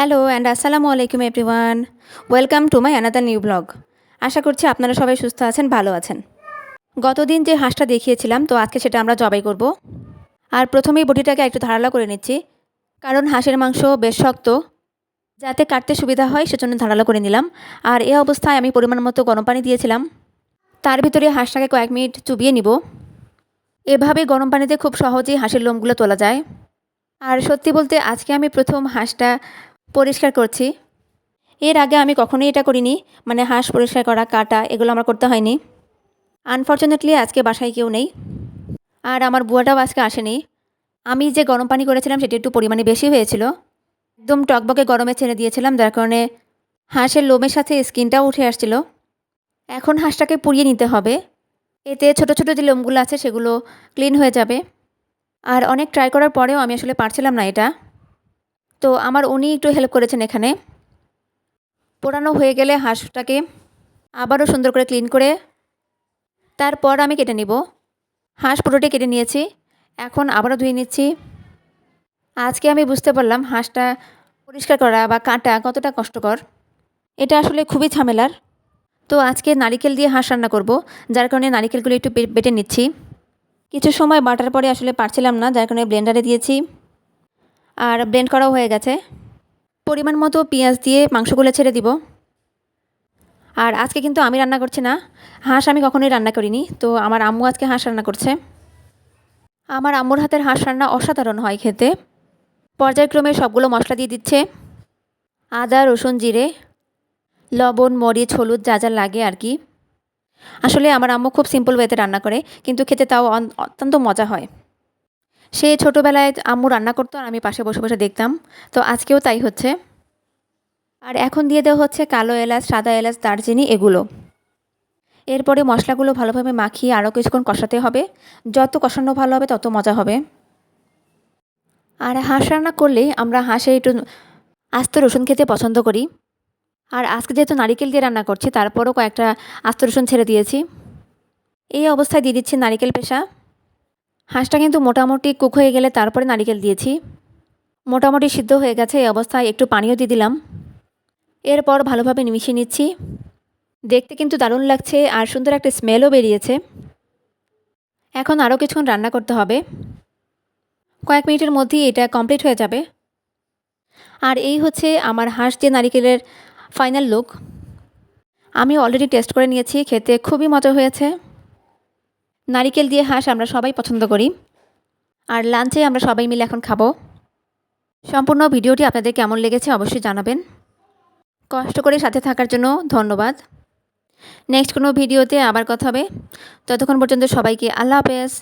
Hello and আসসালামু আলাইকুম everyone. Welcome to my another new blog. আশা করছি আপনারা সবাই সুস্থ আছেন, ভালো আছেন। গতদিন যে হাঁসটা দেখিয়েছিলাম, তো আজকে সেটা আমরা জবাই করব। আর প্রথমেই বটিটাকে একটু ধারালো করে নিচ্ছি, কারণ হাঁসের মাংস বেশ শক্ত। যাতে কাটতে সুবিধা হয়, সেজন্য ধারালো করে নিলাম। আর এ অবস্থায় আমি পরিমাণ মতো গরম পানি দিয়েছিলাম। তার ভিতরে হাঁসটাকে কয়েক মিনিট চুবিয়ে নিব। এভাবে গরম পানিতে খুব সহজেই হাঁসের লোমগুলো তোলা যায়। আর সত্যি বলতে, আজকে আমি প্রথম হাঁসটা পরিষ্কার করছি। এর আগে আমি কখনোই এটা করিনি। মানে হাঁস পরিষ্কার করা, কাটা, এগুলো আমার করতে হয়নি। আনফর্চুনেটলি আজকে বাসায় কেউ নেই। আর আমার বুয়াটাও আজকে আসেনি। আমি যে গরম পানি করেছিলাম, সেটি একটু পরিমাণে বেশি হয়েছিল। একদম টকবকে গরমে ছেড়ে দিয়েছিলাম, যার কারণে হাঁসের লোমের সাথে স্কিনটাও উঠে আসছিল। এখন হাঁসটাকে পুড়িয়ে নিতে হবে। এতে ছোট ছোট যে লোমগুলো আছে, সেগুলো ক্লিন হয়ে যাবে। আর অনেক ট্রাই করার পরেও আমি আসলে পারছিলাম না এটা। তো আমার উনি একটু হেল্প করেছেন এখানে। পোড়ানো হয়ে গেলে হাঁসটাকে আবারও সুন্দর করে ক্লিন করে তারপর আমি কেটে নিব। হাঁস পুরোটি কেটে নিয়েছি, এখন আবারও ধুয়ে নিচ্ছি। আজকে আমি বুঝতে পারলাম হাঁসটা পরিষ্কার করা বা কাটা কতটা কষ্টকর। এটা আসলে খুবই ঝামেলার। তো আজকে নারিকেল দিয়ে হাঁস রান্না করব, যার কারণে নারিকেলগুলো একটু বেটে নিচ্ছি। কিছু সময় বাটার পরে আসলে পারছিলাম না, যার কারণে ব্লেন্ডারে দিয়েছি। আর ব্লেন্ড করাও হয়ে গেছে। পরিমাণ মতো পেঁয়াজ দিয়ে মাংসগুলো ছেড়ে দিব। আর আজকে কিন্তু আমি রান্না করছি না। হাঁস আমি কখনোই রান্না করিনি। তো আমার আম্মু আজকে হাঁস রান্না করছে। আমার আম্মুর হাতের হাঁস রান্না অসাধারণ হয় খেতে। পর্যায়ক্রমে সবগুলো মশলা দিয়ে দিচ্ছে। আদা, রসুন, জিরে, লবণ, মরিচ, হলুদ, যা যা লাগে আর কি। আসলে আমার আম্মু খুব সিম্পল ওয়েতে রান্না করে, কিন্তু খেতে তাও অত্যন্ত মজা হয়। সে ছোটোবেলায় আম্মু রান্না করতো আর আমি পাশে বসে বসে দেখতাম। তো আজকেও তাই হচ্ছে। আর এখন দিয়ে দেওয়া হচ্ছে কালো এলাচ, সাদা এলাচ, দারচিনি এগুলো। এরপরে মশলাগুলো ভালোভাবে মাখিয়ে আরও কিছুক্ষণ কষাতে হবে। যত কষানো ভালো হবে তত মজা হবে। আর হাঁস রান্না করলে আমরা হাঁসে একটু আস্ত রসুন খেতে পছন্দ করি। আর আজকে যেহেতু নারিকেল দিয়ে রান্না করছি, তারপরও কয়েকটা আস্ত রসুন ছেড়ে দিয়েছি। এই অবস্থায় দিয়ে দিচ্ছি নারিকেল পেশা। হাঁসটা কিন্তু মোটামুটি কুক হয়ে গেলে তারপরে নারিকেল দিয়েছি। মোটামুটি সিদ্ধ হয়ে গেছে এই অবস্থায় একটু পানিও দিয়ে দিলাম। এরপর ভালোভাবে মিশিয়ে নিচ্ছি। দেখতে কিন্তু দারুণ লাগছে আর সুন্দর একটা স্মেলও বেরিয়েছে। এখন আরও কিছুক্ষণ রান্না করতে হবে। কয়েক মিনিটের মধ্যেই এটা কমপ্লিট হয়ে যাবে। আর এই হচ্ছে আমার হাঁস দিয়ে নারিকেলের ফাইনাল লুক। আমি অলরেডি টেস্ট করে নিয়েছি, খেতে খুবই মজা হয়েছে। নারিকেল দিয়ে হাঁস আমরা সবাই পছন্দ করি। আর লাঞ্চে আমরা সবাই মিলে এখন খাব। সম্পূর্ণ ভিডিওটি আপনাদের কেমন লেগেছে অবশ্যই জানাবেন। কষ্ট করে সাথে থাকার জন্য ধন্যবাদ। নেক্সট কোনো ভিডিওতে আবার কথা হবে। ততক্ষণ পর্যন্ত সবাইকে আল্লাহ হাফেজ।